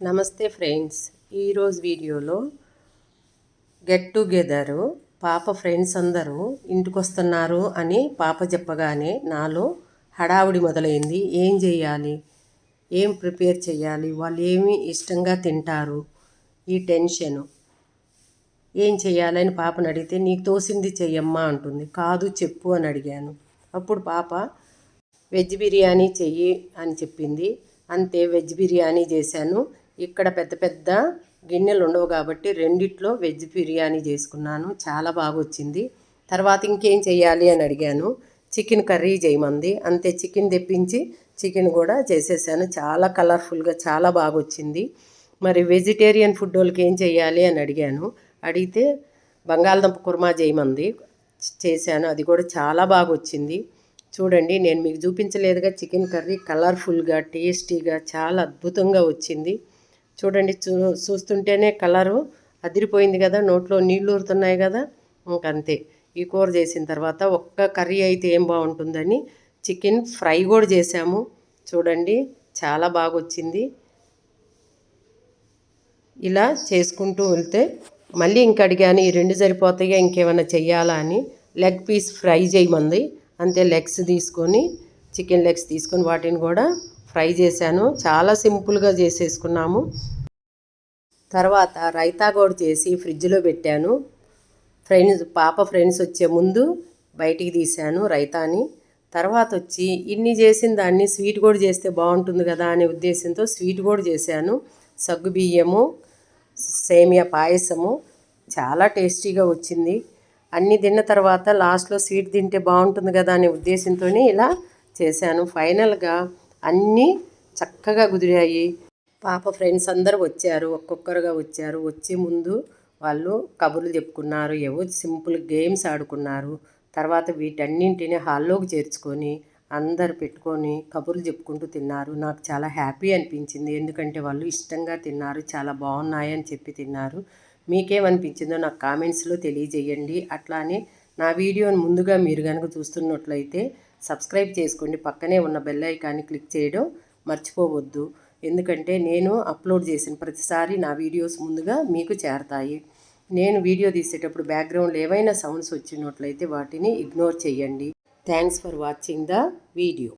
నమస్తే ఫ్రెండ్స్. ఈరోజు వీడియోలో గెట్ టుగెదరు పాప ఫ్రెండ్స్ అందరూ ఇంటికి వస్తున్నారు అని పాప చెప్పగానే నాలో హడావుడి మొదలైంది. ఏం చేయాలి? ఏం ప్రిపేర్ చేయాలి? వాళ్ళు ఏమి ఇష్టంగా తింటారు? ఈ టెన్షను. ఏం చేయాలని పాపను అడిగితే నీకు తోసింది చెయ్యమ్మా అంటుంది. కాదు చెప్పు అని అడిగాను. అప్పుడు పాప వెజ్ బిర్యానీ చెయ్యి అని చెప్పింది. అంతే వెజ్ బిర్యానీ చేశాను. ఇక్కడ పెద్ద పెద్ద గిన్నెలు ఉండవు కాబట్టి రెండిట్లో వెజ్ బిర్యానీ చేసుకున్నాను. చాలా బాగా వచ్చింది తర్వాత ఇంకేం చేయాలి అని అడిగాను. చికెన్ కర్రీ చేయమంది. అంతే చికెన్ తెప్పించి చికెన్ కూడా చేసేసాను. చాలా కలర్ఫుల్గా చాలా బాగా వచ్చింది మరి వెజిటేరియన్ ఫుడ్ వాళ్ళకి ఏం చేయాలి అని అడిగాను. అడిగితే బంగాళదుంప కుర్మా చేయమంది. చేశాను. అది కూడా చాలా బాగా వచ్చింది చూడండి నేను మీకు చూపించలేదుగా చికెన్ కర్రీ కలర్ఫుల్గా టేస్టీగా చాలా అద్భుతంగా వచ్చింది. చూడండి చూ చూస్తుంటేనే కలరు అదిరిపోయింది కదా నోట్లో నీళ్ళు ఊరుతున్నాయి కదా ఇంకంతే. ఈ కూర చేసిన తర్వాత ఒక్క కర్రీ అయితే ఏం బాగుంటుందని చికెన్ ఫ్రై కూడా చేసాము చూడండి చాలా బాగా వచ్చింది ఇలా చేసుకుంటూ వెళ్తే మళ్ళీ ఇంక అడిగాను ఈ రెండు సరిపోతాయా ఇంకేమైనా చెయ్యాలా? అని. లెగ్ పీస్ ఫ్రై చేయమంది అంతే లెగ్స్ తీసుకొని చికెన్ లెగ్స్ తీసుకొని వాటిని కూడా ఫ్రై చేశాను. చాలా సింపుల్గా చేసేసుకున్నాము. తర్వాత రైతా కూడా చేసి ఫ్రిడ్జ్లో పెట్టాను. ఫ్రెండ్స్ పాప ఫ్రెండ్స్ వచ్చే ముందు బయటికి తీశాను రైతాని. తర్వాత వచ్చి ఇన్ని చేసిన దాన్ని స్వీట్ కూడా చేస్తే బాగుంటుంది కదా అనే ఉద్దేశంతో స్వీట్ కూడా చేశాను. సగ్గు బియ్యము సేమియా పాయసము చాలా టేస్టీగా వచ్చింది. అన్ని తిన్న తర్వాత లాస్ట్లో స్వీట్ తింటే బాగుంటుంది కదా అనే ఉద్దేశంతో ఇలా చేశాను. ఫైనల్గా అన్నీ చక్కగా కుదిరాయి. పాప ఫ్రెండ్స్ అందరూ వచ్చారు ఒక్కొక్కరుగా వచ్చారు. వచ్చే ముందు వాళ్ళు కబుర్లు చెప్పుకున్నారు ఏవో సింపుల్ గేమ్స్ ఆడుకున్నారు. తర్వాత వీటన్నింటిని హాల్లోకి చేర్చుకొని అందరు పెట్టుకొని కబుర్లు చెప్పుకుంటూ తిన్నారు. నాకు చాలా హ్యాపీ అనిపించింది. ఎందుకంటే వాళ్ళు ఇష్టంగా తిన్నారు చాలా బాగున్నాయని చెప్పి తిన్నారు. మీకేమనిపించిందో నాకు కామెంట్స్లో తెలియజేయండి. అట్లానే నా వీడియోని ముందుగా మీరు కనుక చూస్తున్నట్లయితే సబ్స్క్రైబ్ చేసుకోండి. పక్కనే ఉన్న బెల్ ఐకాన్ని క్లిక్ చేయడం మర్చిపోవద్దు. ఎందుకంటే నేను అప్లోడ్ చేసిన ప్రతిసారి నా వీడియోస్ ముందుగా మీకు చేరతాయి. నేను వీడియో తీసేటప్పుడు బ్యాక్గ్రౌండ్లో ఏవైనా సౌండ్స్ వచ్చినట్లయితే వాటిని ఇగ్నోర్ చేయండి. Thanks for watching the video.